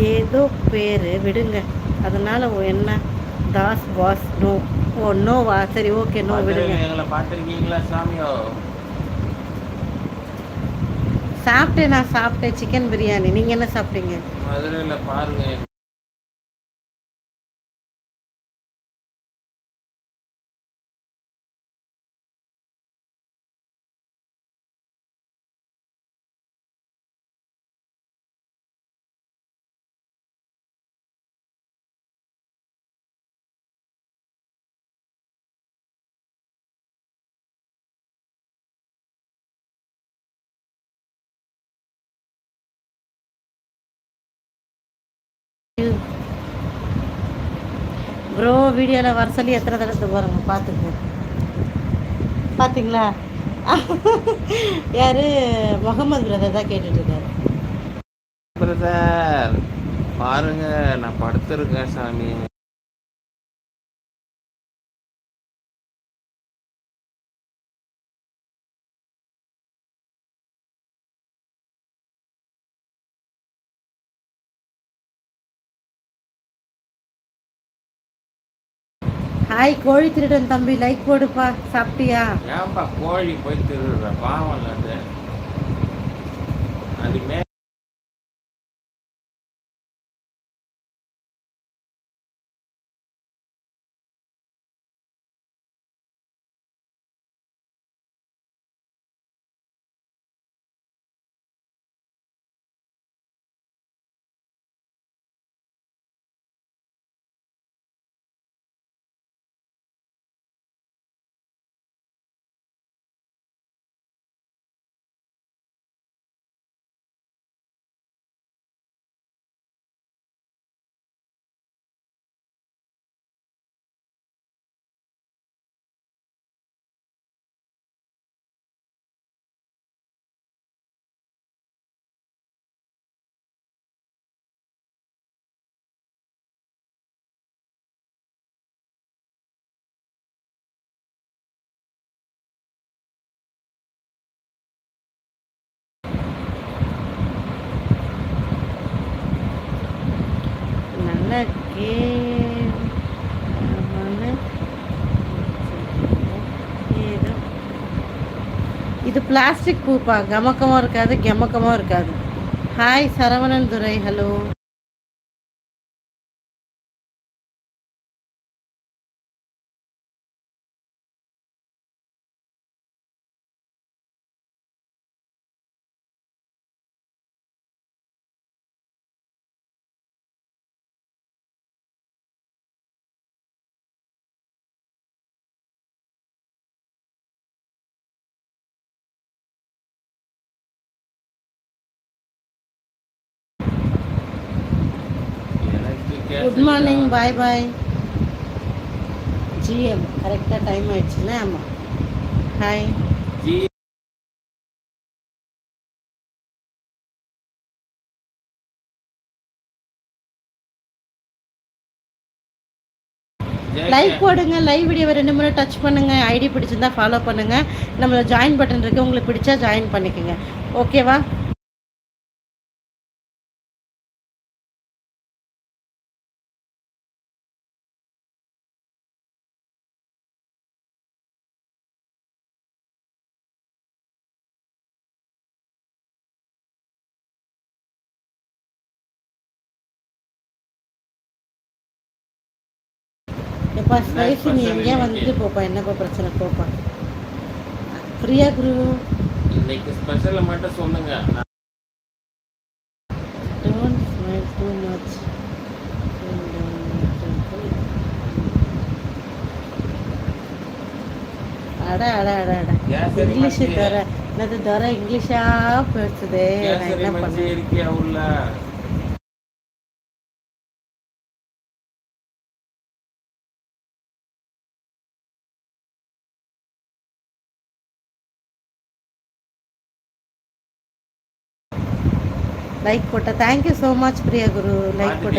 ஏதோ பேர் விடுங்க. அதனால் என்ன? தாஸ் வாஸ் நோ. ஓ நோவா சரி ஓகே நோ விடுங்க. எங்களை பார்த்துருக்கீங்களா சாமியோ? சாப்பிட்டேன் நான் சாப்பிட்டேன். சிக்கன் பிரியாணி. நீங்கள் என்ன சாப்பிட்டீங்க? மதுரையில பாருங்க. ப்ரோ வீடியோவில் வர சொல்லி எத்தனை தடவை பாருங்க பார்த்துங்க பார்த்தீங்களா? யார்? முகமது பிரதர் தான் கேட்டுட்ருக்காரு. பிரதர் பாருங்க நான் படுத்துருக்கேன் சாமி. ஹாய் கோழி திருடன் தம்பி லைக் போடுப்பா சாப்பிட்டியா? ஏன்பா கோழி போய் திருடுற பாவம் அது மே இது பிளாஸ்டிக் பூப்பா. கமக்கமாக இருக்காது கெமக்கமாக இருக்காது. Hi Saravanan Durai. Hello good morning bye bye GM கரெக்டாக டைம் ஆயிடுச்சுல? ஆமாம் ஹாய் லைக் போடுங்க. லைவ் வீடியோவை ரெண்டு முறை டச் பண்ணுங்க. ஐடி பிடிச்சிருந்தா ஃபாலோ பண்ணுங்க. நம்மள ஜாயின் பட்டன் இருக்கு. உங்களுக்கு பிடிச்சா ஜாயின் பண்ணிக்கோங்க. ஓகேவா எப்பா ஸ்பைசி நீ எங்கேயா வந்துட்டு போப்பா? என்னப்பா பிரச்சனை? போப்பா. பிரியா குரு? இன்னைக்கு ஸ்பெஷலை மட்டும் சொல்லுங்க. டோன்ட் ஸ்மைல் டூ மச் அட அட அட அட. இங்கிலீஷ். தர. என்னது தர? இங்கிலீஷா? பேசுதே. நான் என்ன பண்ணேன் లైక్ కొట్ట. Thank you so much Priya Guru. Like కొట్ట